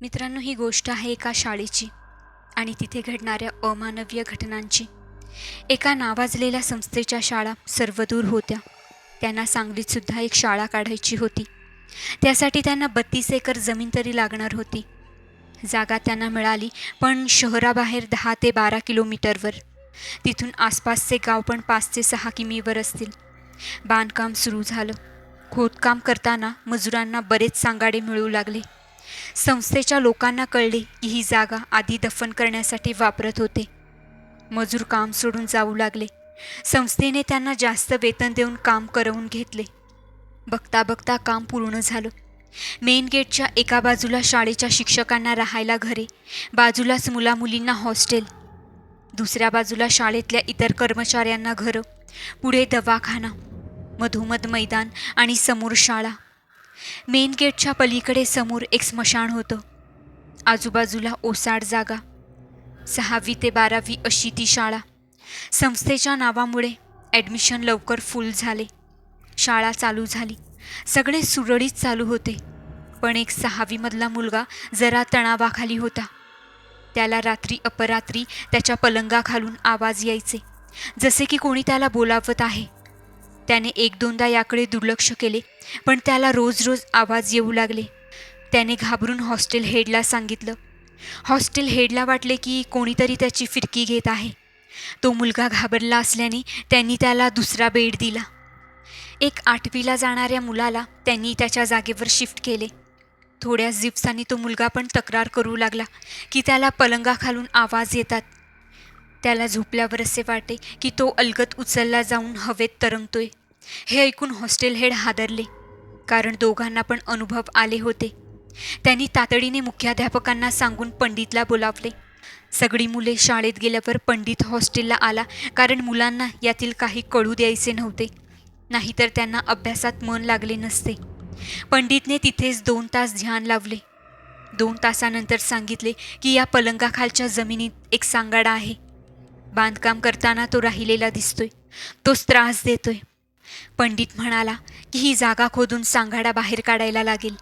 मित्रांनो ही गोष्ट आहे एका शाळेची आणि तिथे घडणाऱ्या अमानवीय घटनांची. एका नावाजलेल्या संस्थेच्या शाळा सर्वदूर होत्या. त्यांना सांगलीतसुद्धा एक शाळा काढायची होती. त्यासाठी त्यांना बत्तीस एकर जमीन तरी लागणार होती. जागा त्यांना मिळाली पण शहराबाहेर दहा ते बारा किलोमीटरवर. तिथून आसपासचे गाव पण पाच ते सहा किमीवर असतील. बांधकाम सुरू झालं. खोदकाम करताना मजुरांना बरेच सांगाडे मिळू लागले. संस्थेच्या लोकांना कळले की ही जागा आधी दफन करण्यासाठी वापरत होते. मजूर काम सोडून जाऊ लागले. संस्थेने त्यांना जास्त वेतन देऊन काम करवून घेतले. बघता बघता काम पूर्ण झालं. मेन गेटच्या एका बाजूला शाळेच्या शिक्षकांना राहायला घरे बाजूलाच मुलामुलींना हॉस्टेल दुसऱ्या बाजूला शाळेतल्या इतर कर्मचाऱ्यांना घरं पुढे दवाखाना मधोमध मैदान आणि समोर शाळा. मेन गेटच्या पलीकडे समोर एक स्मशान होतं. आजूबाजूला ओसाड जागा. सहावी ते बारावी अशी ती शाळा. संस्थेच्या नावामुळे ॲडमिशन लवकर फुल झाले. शाळा चालू झाली. सगळे सुरळीत चालू होते. पण एक सहावीमधला मुलगा जरा तणावाखाली होता. त्याला रात्री अपरात्री त्याच्या पलंगाखालून आवाज यायचे. जसे की कोणी त्याला बोलावत आहे. त्याने एक दोनदा याकडे दुर्लक्ष केले पण त्याला रोज रोज आवाज येऊ लागले. त्याने घाबरून हॉस्टेल हेडला सांगितलं. हॉस्टेल हेडला वाटले की कोणीतरी त्याची फिरकी घेत आहे. तो मुलगा घाबरला असल्याने त्यांनी त्याला दुसरा बेड दिला. एक आठवीला जाणाऱ्या मुलाला त्यांनी त्याच्या जागेवर शिफ्ट केले. थोड्याच दिवसांनी तो मुलगा पण तक्रार करू लागला की त्याला पलंगाखालून आवाज येतात. त्याला झोपल्यावर असे वाटे की तो अलगत उचलला जाऊन हवेत तरंगतोय. हे ऐकून हॉस्टेल हेड हादरले कारण दोघांना पण अनुभव आले होते. त्यांनी तातडीने मुख्याध्यापकांना सांगून पंडितला बोलावले. सगळी मुले शाळेत गेल्यावर पंडित हॉस्टेलला आला कारण मुलांना यातील काही कळू द्यायचे नव्हते. नाहीतर त्यांना अभ्यासात मन लागले नसते. पंडितने तिथेच दोन तास ध्यान लावले. दोन तासानंतर सांगितले की या पलंगाखालच्या जमिनीत एक सांगाडा आहे. बांधकाम करताना तो राहिलेला दिसतोय. तोच त्रास देतोय. पंडित म्हणाला की ही जागा खोदून सांगाडा बाहेर काढायला लागेल.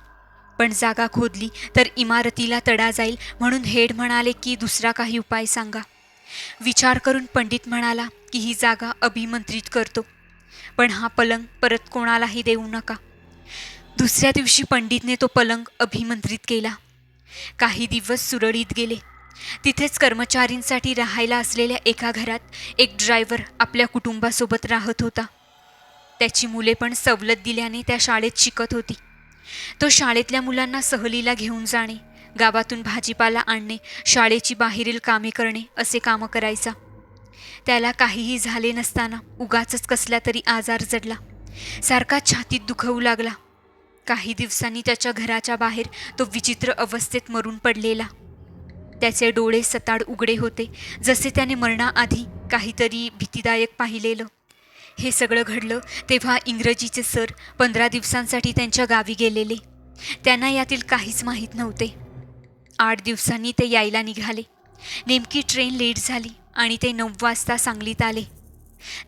पण जागा खोदली तर इमारतीला तडा जाईल म्हणून हेड म्हणाले की दुसरा काही उपाय सांगा. विचार करून पंडित म्हणाला की ही जागा अभिमंत्रित करतो. पण हा पलंग परत कोणालाही देऊ नका. दुसऱ्या दिवशी पंडितने तो पलंग अभिमंत्रित केला. काही दिवस सुरळीत गेले. तिथेच कर्मचारींसाठी राहायला असलेल्या एका घरात एक ड्रायव्हर आपल्या कुटुंबासोबत राहत होता. त्याची मुले पण सवलत दिल्याने त्या शाळेत शिकत होती. तो शाळेतल्या मुलांना सहलीला घेऊन जाणे गावातून भाजीपाला आणणे शाळेची बाहेरील कामे करणे असे कामं करायचा. त्याला काहीही झाले नसताना उगाचच कसला तरी आजार जडला. सारखा छातीत दुखवू लागला. काही दिवसांनी त्याच्या घराच्या बाहेर तो विचित्र अवस्थेत मरून पडलेला. त्याचे डोळे सताड उघडे होते. जसे त्याने मरणाआधी काहीतरी भीतीदायक पाहिलेलं. हे सगळं घडलं तेव्हा इंग्रजीचे सर पंधरा दिवसांसाठी त्यांच्या गावी गेलेले. त्यांना यातील काहीच माहीत नव्हते. आठ दिवसांनी ते यायला निघाले. नेमकी ट्रेन लेट झाली आणि ते नऊ वाजता सांगलीत आले.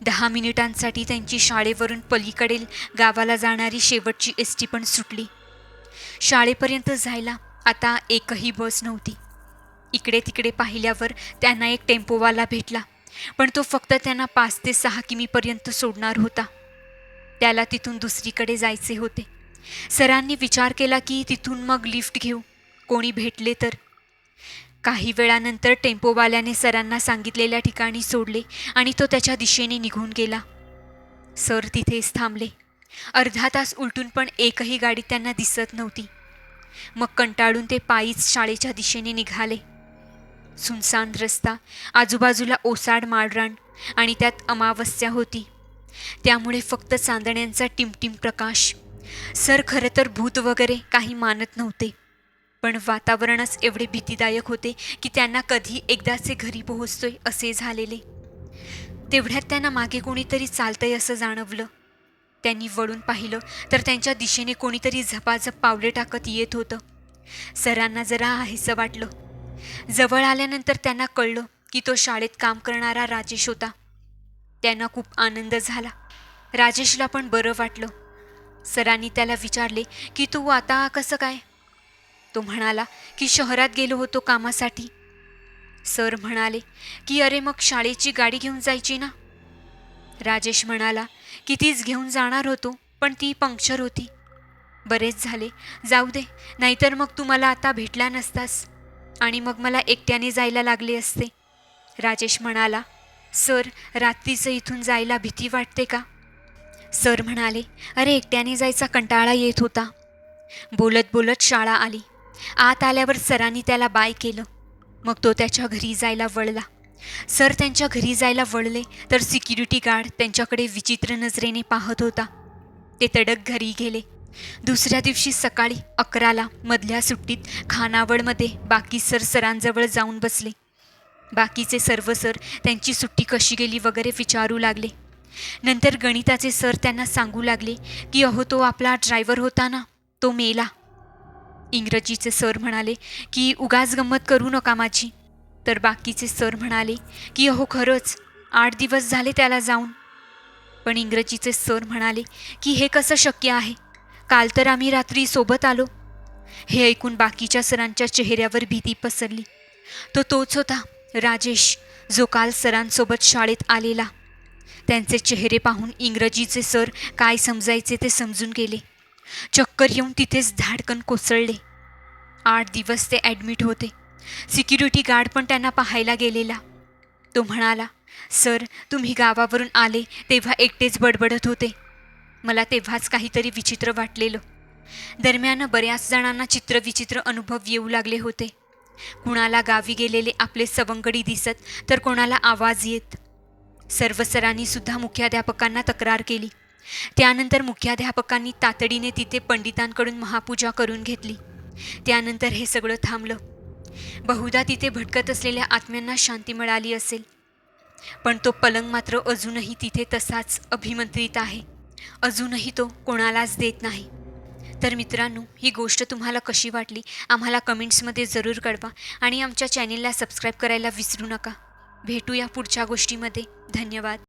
दहा मिनिटांसाठी त्यांची शाळेवरून पलीकडील गावाला जाणारी शेवटची एस टी पण सुटली. शाळेपर्यंत जायला आता एकही बस नव्हती. इकडे तिकडे पाहिल्यावर त्यांना एक टेम्पोवाला भेटला. पण तो फक्त त्यांना पाच ते सहा किमीपर्यंत सोडणार होता. त्याला तिथून दुसरीकडे जायचे होते. सरांनी विचार केला की तिथून मग लिफ्ट घेऊ. कोणी भेटले तर. काही वेळानंतर टेम्पोवाल्याने सरांना सांगितलेल्या ठिकाणी सोडले आणि तो त्याच्या दिशेने निघून गेला. सर तिथेच थांबले. अर्धा तास उलटून पण एकही गाडी त्यांना दिसत नव्हती. मग कंटाळून ते पायीच शाळेच्या दिशेने निघाले. सुनसान रस्ता आजूबाजूला ओसाड माळरान आणि त्यात अमावस्या होती. त्यामुळे फक्त चांदण्यांचा टिमटिम प्रकाश. सर खरं तर भूत वगैरे काही मानत नव्हते. पण वातावरणच एवढे भीतीदायक होते की त्यांना कधी एकदाचे घरी पोहोचतोय असे झालेले. तेवढ्यात त्यांना मागे कोणीतरी चालतंय असं जाणवलं. त्यांनी वळून पाहिलं तर त्यांच्या दिशेने कोणीतरी झपाझप पावले टाकत येत होतं. सरांना जरा आहेसं वाटलं. जवळ आल्यानंतर त्यांना कळलं की तो शाळेत काम करणारा राजेश होता. त्यांना खूप आनंद झाला. राजेशला पण बरं वाटलं. सरांनी त्याला विचारले की तू आता कसं काय? तो म्हणाला की शहरात गेलो होतो कामासाठी. सर म्हणाले की अरे मग शाळेची गाडी घेऊन जायची ना? राजेश म्हणाला की तीच घेऊन जाणार होतो पण ती पंक्चर होती. बरेच झाले. जाऊ दे. नाहीतर मग तू मला आता भेटला नसतास. आणि मग मला एकट्याने जायला लागले असते. राजेश म्हणाला सर रात्रीचं इथून जायला भीती वाटते का? सर म्हणाले अरे एकट्याने जायचा कंटाळा येत होता. बोलत बोलत शाळा आली. आत आल्यावर सरांनी त्याला बाय केलं. मग तो त्याच्या घरी जायला वळला. सर त्यांच्या घरी जायला वळले तर सिक्युरिटी गार्ड त्यांच्याकडे विचित्र नजरेने पाहत होता. ते तडक घरी गेले. दुसऱ्या दिवशी सकाळी अकराला मधल्या सुट्टीत खानावळमध्ये बाकी सर सरांजवळ जाऊन बसले. बाकीचे सर्व सर त्यांची सुट्टी कशी गेली वगैरे विचारू लागले. नंतर गणिताचे सर त्यांना सांगू लागले की अहो तो आपला ड्रायव्हर होता ना तो मेला. इंग्रजीचे सर म्हणाले की उगाच गंमत करू नका माझी. तर बाकीचे सर म्हणाले की अहो खरंच आठ दिवस झाले त्याला जाऊन. पण इंग्रजीचे सर म्हणाले की हे कसं शक्य आहे? काल तर आम्ही रात्री सोबत आलो. हे ऐकून बाकीच्या सरांच्या चेहऱ्यावर भीती पसरली. तो तोच होता राजेश जो काल सरांसोबत शाळेत आलेला. त्यांचे चेहरे पाहून इंग्रजीचे सर काय समजायचे ते समजून गेले. चक्कर येऊन तिथेच धाडकन कोसळले. आठ दिवस ते ॲडमिट होते. सिक्युरिटी गार्ड पण त्यांना पाहायला गेलेला. तो म्हणाला सर तुम्ही गावावरून आले तेव्हा एकटेच बडबडत होते. मला तेव्हाच काहीतरी विचित्र वाटलेलं. दरम्यान बऱ्याच जणांना चित्रविचित्र अनुभव येऊ लागले होते. कुणाला गावी गेलेले आपले सवंगडी दिसत तर कोणाला आवाज येत. सर्व सरांनी सुद्धा मुख्याध्यापकांना तक्रार केली. त्यानंतर मुख्याध्यापकांनी तातडीने तिथे पंडितांकडून महापूजा करून घेतली. त्यानंतर हे सगळं थांबलं. बहुधा तिथे भटकत असलेल्या आत्म्यांना शांती मिळाली असेल. पण तो पलंग मात्र अजूनही तिथे तसाच अभिमंत्रित आहे. अजूनही तो कोणालाच देत नाही. तर मित्रांनो ही गोष्ट तुम्हाला कशी वाटली? आम्हाला कमेंट्समध्ये जरूर कळवा आणि आमच्या चॅनेलला सबस्क्राईब करायला विसरू नका. भेटूया पुढच्या गोष्टीमध्ये. धन्यवाद.